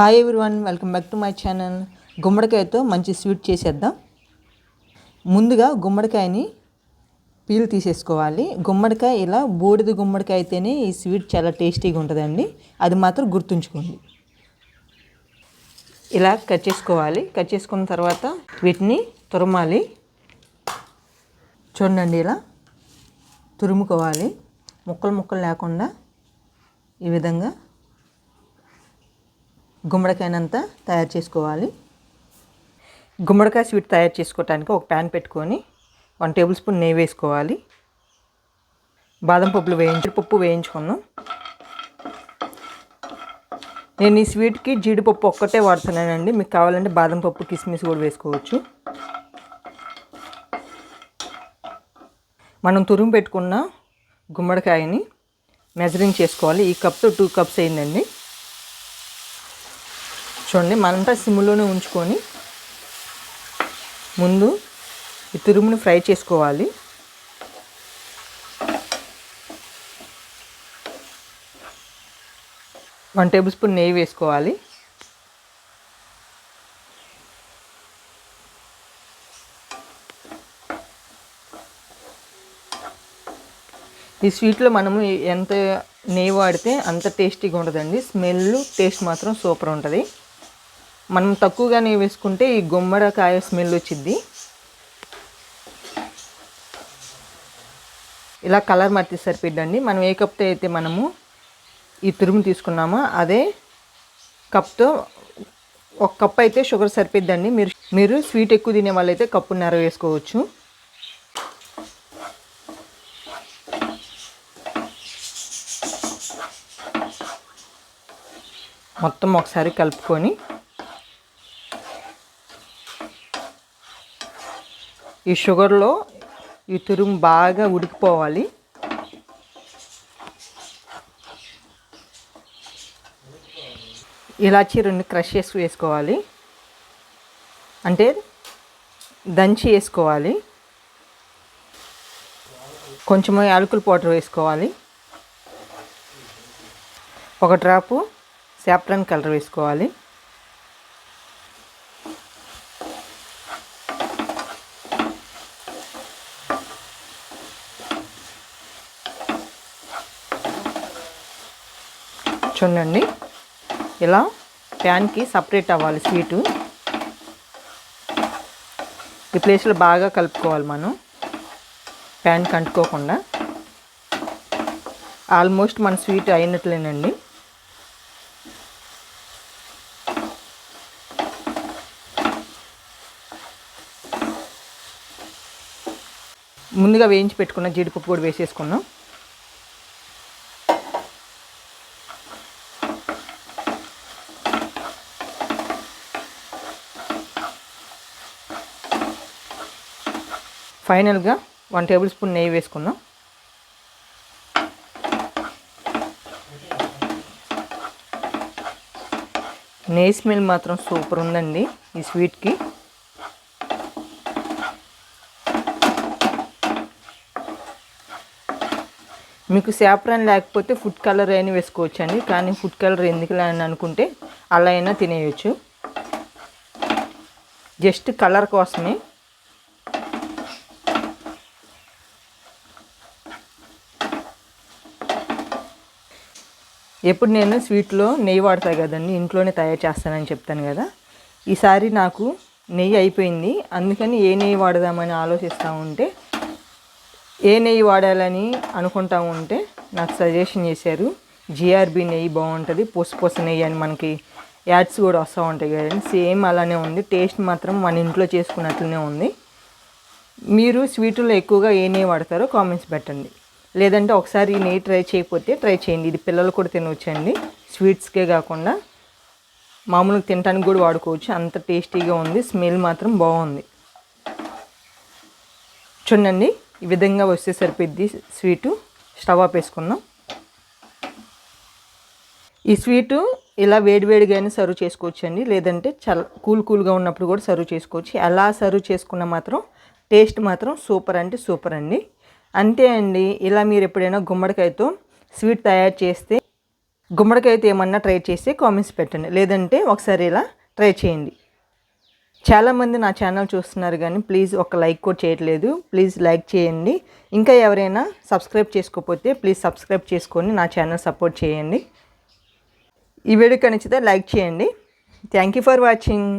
Hi everyone welcome back to my channel గుమ్మడికాయతో మంచి sweet చేసేద్దాం. ముందుగా గుమ్మడికాయని పీల్ తీసేసుకోవాలి. గుమ్మడికాయ ఇలా బూడిద గుమ్మడికాయ అయితేనే ఈ స్వీట్ చాలా టేస్టీగా ఉంటుందండి. అది మాత్రం గుర్తుంచుకోండి. ఇలా కట్ చేసుకోవాలి. కట్ చేసుకున్న తర్వాత వీటిని తురమాలి. చూడండి ఇలా తురుముకోవాలి. ముక్కలు ముక్కలు లేకుండా ఈ విధంగా గుమ్మడికాయనంత తయారు చేసుకోవాలి. గుమ్మడికాయ స్వీట్ తయారు చేసుకోవటానికి ఒక ప్యాన్ పెట్టుకొని వన్ టేబుల్ స్పూన్ నెయ్యి వేసుకోవాలి. బాదం పప్పులు వేయించి పప్పు వేయించుకున్నాం. నేను ఈ స్వీట్కి జీడిపప్పు ఒక్కటే వాడుతున్నానండి. మీకు కావాలంటే బాదం పప్పు కిస్మిస్ కూడా వేసుకోవచ్చు. మనం తురుము పెట్టుకున్న గుమ్మడికాయని మెజరింగ్ చేసుకోవాలి. ఈ కప్తో టూ కప్స్ అయిందండి. చూడండి మనంతా సిమ్లోనే ఉంచుకొని ముందు ఈ తురుముని ఫ్రై చేసుకోవాలి. వన్ టేబుల్ స్పూన్ నెయ్యి వేసుకోవాలి. ఈ స్వీట్లో మనము ఎంత నెయ్యి వాడితే అంత టేస్టీగా ఉంటుందండి స్మెల్ టేస్ట్ మాత్రం సూపర్ ఉంటుంది. మనం తక్కువగా నెయ్యి వేసుకుంటే ఈ గుమ్మడికాయ స్మెల్ వచ్చింది ఇలా కలర్ మట్టి సరిపోద్దండి మనం ఏ కప్తో అయితే మనము ఈ తురుము తీసుకున్నామో అదే కప్తో ఒక కప్ అయితే షుగర్ సరిపోద్దండి మీరు మీరు స్వీట్ ఎక్కువ తినే వాళ్ళైతే కప్పున్నర వేసుకోవచ్చు. మొత్తం ఒకసారి కలుపుకొని ఈ షుగర్లో ఈ తురుము బాగా ఉడికిపోవాలి. ఇలాచి రెండు క్రష్ చేసి వేసుకోవాలి. అంటే దంచి వేసుకోవాలి. కొంచెం యాలకుల పౌడర్ వేసుకోవాలి. ఒక డ్రాపు శాప్రన్ కలర్ వేసుకోవాలి. చూడండి ఇలా ప్యాన్కి సపరేట్ అవ్వాలి స్వీటు. ఈ ప్లేస్లో బాగా కలుపుకోవాలి మనం. ప్యాన్ అంటుకోకుండా ఆల్మోస్ట్ మన స్వీట్ అయినట్లేనండి. ముందుగా వేయించి పెట్టుకున్న జీడిపప్పు కూడా వేసేసుకున్నాం. ఫైనల్గా వన్ టేబుల్ స్పూన్ నెయ్యి వేసుకుందాం. నెయ్యి స్మెల్ మాత్రం సూపర్ ఉందండి ఈ స్వీట్కి. మీకు శాప్రాన్ లేకపోతే ఫుడ్ కలర్ అయినా వేసుకోవచ్చు అండి కానీ ఫుడ్ కలర్ ఎందుకు అని అనుకుంటే అలా అయినా తినేయచ్చు. జస్ట్ కలర్ కోసమే ఎప్పుడు నేను స్వీట్లో నెయ్యి వాడతా కదండి ఇంట్లోనే తయారు చేస్తానని చెప్తాను కదా. ఈసారి నాకు నెయ్యి అయిపోయింది అందుకని ఏ నెయ్యి వాడదామని ఆలోచిస్తూ ఉంటే ఏ నెయ్యి వాడాలని అనుకుంటా ఉంటే నాకు సజెషన్ చేశారు. జిఆర్బి నెయ్యి బాగుంటుంది పొసు పొస నెయ్యి అని మనకి యాడ్స్ కూడా వస్తూ ఉంటాయి కదండి. సేమ్ అలానే ఉంది టేస్ట్ మాత్రం మన ఇంట్లో చేసుకున్నట్లనే ఉంది. మీరు స్వీట్లో ఎక్కువగా ఏ నెయ్యి వాడతారో కామెంట్స్ పెట్టండి. లేదంటే ఒకసారి నెయ్యి ట్రై చేయకపోతే ట్రై చేయండి. ఇది పిల్లలు కూడా తినవచ్చండి స్వీట్స్కే కాకుండా మామూలుగా తినడానికి కూడా వాడుకోవచ్చు. అంత టేస్టీగా ఉంది. స్మెల్ మాత్రం బాగుంది. చూడండి ఈ విధంగా వస్తే సరిపోద్ది స్వీటు. స్టవ్ ఆపేసుకుందాం ఈ స్వీటు ఇలా వేడివేడిగానే సర్వ్ చేసుకోవచ్చు అండి లేదంటే చల్ కూల్ కూల్గా ఉన్నప్పుడు కూడా సర్వ్ చేసుకోవచ్చు. ఎలా సర్వ్ చేసుకున్నా మాత్రం టేస్ట్ మాత్రం సూపర్ అంటే సూపర్ అండి. అంతే అండి. ఇలా మీరు ఎప్పుడైనా గుమ్మడికాయతో స్వీట్ తయారు చేస్తే గుమ్మడికాయతో ఏమన్నా ట్రై చేస్తే కామెంట్స్ పెట్టండి. లేదంటే ఒకసారి ఇలా ట్రై చేయండి. చాలామంది నా ఛానల్ చూస్తున్నారు కానీ ప్లీజ్ ఒక లైక్ కూడా చేయట్లేదు. ప్లీజ్ లైక్ చేయండి. ఇంకా ఎవరైనా సబ్స్క్రైబ్ చేసుకోకపోతే ప్లీజ్ సబ్స్క్రైబ్ చేసుకొని నా ఛానల్ సపోర్ట్ చేయండి. ఈ వీడియో కనిచితే లైక్ చేయండి. Thank you for watching